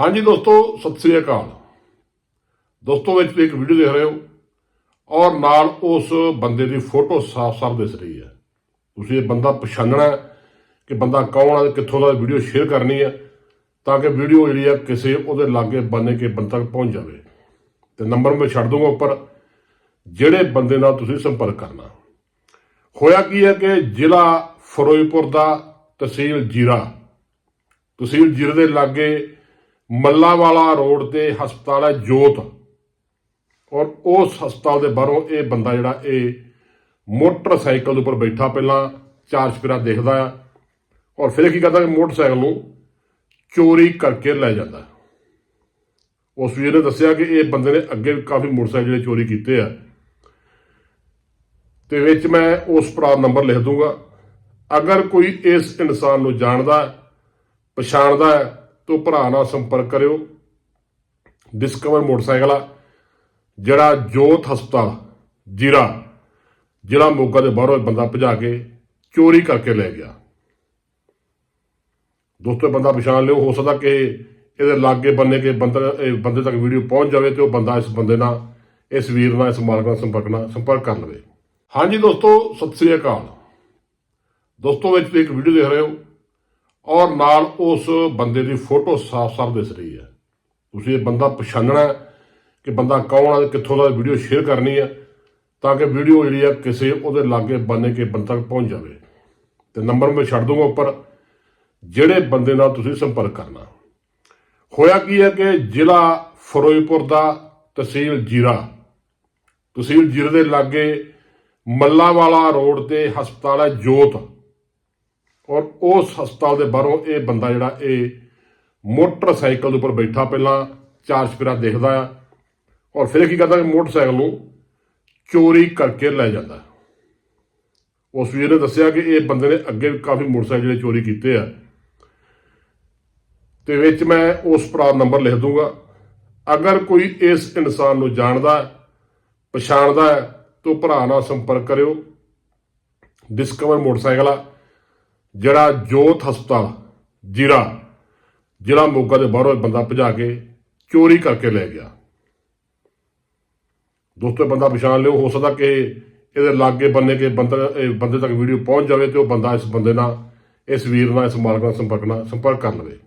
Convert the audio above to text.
ਹਾਂਜੀ ਦੋਸਤੋ, ਸਤਿ ਸ੍ਰੀ ਅਕਾਲ। ਦੋਸਤੋ, ਵਿੱਚ ਇੱਕ ਵੀਡੀਓ ਦੇਖ ਰਹੇ ਹੋ ਔਰ ਨਾਲ ਉਸ ਬੰਦੇ ਦੀ ਫੋਟੋ ਸਾਫ਼-ਸਾਫ਼ ਦਿਸ ਰਹੀ ਹੈ। ਤੁਸੀਂ ਇਹ ਬੰਦਾ ਪਛਾਣਨਾ ਕਿ ਬੰਦਾ ਕੌਣ ਹੈ, ਕਿੱਥੋਂ ਦਾ ਵੀਡੀਓ ਸ਼ੇਅਰ ਕਰਨੀ ਹੈ, ਤਾਂ ਕਿ ਵੀਡੀਓ ਜਿਹੜੀ ਹੈ ਕਿਸੇ ਉਹਦੇ ਲਾਗੇ ਬੰਨੇ ਕੇ ਬੰਦੇ ਤੱਕ ਪਹੁੰਚ ਜਾਵੇ। ਤੇ ਨੰਬਰ ਮੈਂ ਛੱਡ ਦੂੰਗਾ ਉੱਪਰ। ਜਿਹੜੇ ਬੰਦੇ ਨਾਲ ਤੁਸੀਂ ਸੰਪਰਕ ਕਰਨਾ। ਹੋਇਆ ਕੀ ਹੈ ਕਿ ਜ਼ਿਲ੍ਹਾ ਫਿਰੋਜ਼ਪੁਰ ਦਾ ਤਹਿਸੀਲ ਜੀਰਾ। ਤਹਿਸੀਲ ਜੀਰੇ ਦੇ ਲਾਗੇ ਮੱਲਾਵਾਲਾ ਰੋਡ ਤੇ ਹਸਪਤਾਲ ਹੈ ਜੋਤ। ਔਰ ਉਸ ਹਸਪਤਾਲ ਦੇ ਬਾਹਰੋਂ ਇਹ ਬੰਦਾ ਜਿਹੜਾ, ਇਹ ਮੋਟਰਸਾਈਕਲ ਉੱਪਰ ਬੈਠਾ ਪਹਿਲਾਂ, ਚਾਰ ਚਪੇਰਾ ਦੇਖਦਾ ਆ। ਔਰ ਫਿਰ ਕੀ ਕਰਦਾ ਕਿ ਮੋਟਰਸਾਈਕਲ ਨੂੰ ਚੋਰੀ ਕਰਕੇ ਲੈ ਜਾਂਦਾ। ਉਸ ਵੀਰ ਨੇ ਦੱਸਿਆ ਕਿ ਇਹ ਬੰਦੇ ਨੇ ਅੱਗੇ ਵੀ ਕਾਫੀ ਮੋਟਰਸਾਈਕਲ ਜਿਹੜੇ ਚੋਰੀ ਕੀਤੇ ਆ। ਤੇ ਵਿੱਚ ਮੈਂ ਉਸ ਭਰਾ ਨੰਬਰ ਲਿਖ ਦੂੰਗਾ। ਅਗਰ ਕੋਈ ਇਸ ਇਨਸਾਨ ਨੂੰ ਜਾਣਦਾ, ਪਛਾਣਦਾ ਹੈ ਤੋਂ ਭਰਾ ਨਾਲ ਸੰਪਰਕ ਕਰਿਓ। ਡਿਸਕਵਰ ਮੋਟਰਸਾਈਕਲ ਆ, ਜਿਹੜਾ ਜੋਤ ਹਸਪਤਾਲ, ਜੀਰਾ ਜ਼ਿਲ੍ਹਾ ਮੋਗਾ ਦੇ ਬਾਹਰੋਂ ਬੰਦਾ ਭਜਾ ਕੇ ਚੋਰੀ ਕਰਕੇ ਲੈ ਗਿਆ। ਦੋਸਤੋ ਬੰਦਾ ਪਛਾਣ ਲਿਓ। ਹੋ ਸਕਦਾ ਕਿ ਇਹਦੇ ਲਾਗੇ ਬੰਨੇ ਕੇ ਬੰਦੇ, ਇਹ ਬੰਦੇ ਤੱਕ ਵੀਡੀਓ ਪਹੁੰਚ ਜਾਵੇ ਤੇ ਉਹ ਬੰਦਾ ਇਸ ਬੰਦੇ ਨਾਲ, ਇਸ ਵੀਰ ਨਾਲ, ਇਸ ਮਾਲਕ ਨਾਲ ਸੰਪਰਕ ਨਾਲ ਸੰਪਰਕ ਕਰ ਲਵੇ। ਹਾਂਜੀ ਦੋਸਤੋ, ਸਤਿ ਸ੍ਰੀ ਅਕਾਲ। ਦੋਸਤੋ, ਵਿੱਚ ਇੱਕ ਵੀਡੀਓ ਦੇਖ ਰਹੇ ਹੋ। ਔਰ ਨਾਲ ਉਸ ਬੰਦੇ ਦੀ ਫੋਟੋ ਸਾਫ਼-ਸਾਫ਼ ਦਿਸ ਰਹੀ ਹੈ। ਤੁਸੀਂ ਇਹ ਬੰਦਾ ਪਛਾਣਨਾ ਕਿ ਬੰਦਾ ਕੌਣ ਹੈ, ਕਿੱਥੋਂ ਦਾ ਵੀਡੀਓ ਸ਼ੇਅਰ ਕਰਨੀ ਹੈ ਤਾਂ ਕਿ ਵੀਡੀਓ ਜਿਹੜੀ ਹੈ ਕਿਸੇ ਉਹਦੇ ਲਾਗੇ ਬੰਨੇ ਕੇ ਬੰਦੇ ਤੱਕ ਪਹੁੰਚ ਜਾਵੇ। ਤੇ ਨੰਬਰ ਮੈਂ ਛੱਡ ਦੂੰਗਾ ਉੱਪਰ। ਜਿਹੜੇ ਬੰਦੇ ਨਾਲ ਤੁਸੀਂ ਸੰਪਰਕ ਕਰਨਾ। ਹੋਇਆ ਕੀ ਹੈ ਕਿ ਜ਼ਿਲ੍ਹਾ ਫਿਰੋਜ਼ਪੁਰ ਦਾ ਤਹਿਸੀਲ ਜੀਰਾ। ਤਹਿਸੀਲ ਜੀਰੇ ਦੇ ਲਾਗੇ ਮੱਲਾਵਾਲਾ ਰੋਡ ਤੇ ਹਸਪਤਾਲ ਹੈ ਜੋਤ। ਔਰ ਉਸ ਹਸਪਤਾਲ ਦੇ ਬਾਹਰੋਂ ਇਹ ਬੰਦਾ ਜਿਹੜਾ ਇਹ ਮੋਟਰਸਾਈਕਲ ਦੇ ਉੱਪਰ ਬੈਠਾ ਪਹਿਲਾਂ, ਚਾਰ ਚਪੇਰਾ ਦੇਖਦਾ ਆ ਔਰ ਫਿਰ ਕੀ ਕਰਦਾ ਕਿ ਮੋਟਰਸਾਈਕਲ ਨੂੰ ਚੋਰੀ ਕਰਕੇ ਲੈ ਜਾਂਦਾ। ਉਸ ਵੀਰ ਨੇ ਦੱਸਿਆ ਕਿ ਇਹ ਬੰਦੇ ਨੇ ਅੱਗੇ ਵੀ ਕਾਫੀ ਮੋਟਰਸਾਈਕਲ ਜਿਹੜੇ ਚੋਰੀ ਕੀਤੇ ਆ। ਤੇ ਵਿੱਚ ਮੈਂ ਉਸ ਭਰਾ ਦਾ ਨੰਬਰ ਲਿਖ ਦੂੰਗਾ। ਅਗਰ ਕੋਈ ਇਸ ਇਨਸਾਨ ਨੂੰ ਜਾਣਦਾ, ਪਛਾਣਦਾ ਹੈ, ਤਾਂ ਭਰਾ ਨਾਲ ਸੰਪਰਕ ਕਰਿਓ। ਡਿਸਕਵਰ ਮੋਟਰਸਾਈਕਲ ਆ। ਜਿਹੜਾ ਜੋਤ ਹਸਪਤਾਲ, ਜੀਰਾ ਜ਼ਿਲ੍ਹਾ ਮੋਗਾ ਦੇ ਬਾਹਰੋਂ ਬੰਦਾ ਭਜਾ ਕੇ ਚੋਰੀ ਕਰਕੇ ਲੈ ਗਿਆ। ਦੋਸਤੋ ਬੰਦਾ ਪਛਾਣ ਲਿਓ, ਹੋ ਸਕਦਾ ਕਿ ਇਹਦੇ ਲਾਗੇ ਬੰਨੇ ਕੇ ਬੰਦੇ, ਇਹ ਬੰਦੇ ਤੱਕ ਵੀਡੀਓ ਪਹੁੰਚ ਜਾਵੇ ਤੇ ਉਹ ਬੰਦਾ ਇਸ ਬੰਦੇ ਨਾਲ, ਇਸ ਵੀਰ ਨਾਲ, ਇਸ ਮਾਲਕ ਨਾਲ ਸੰਪਰਕ ਨਾਲ ਸੰਪਰਕ ਕਰ ਲਵੇ।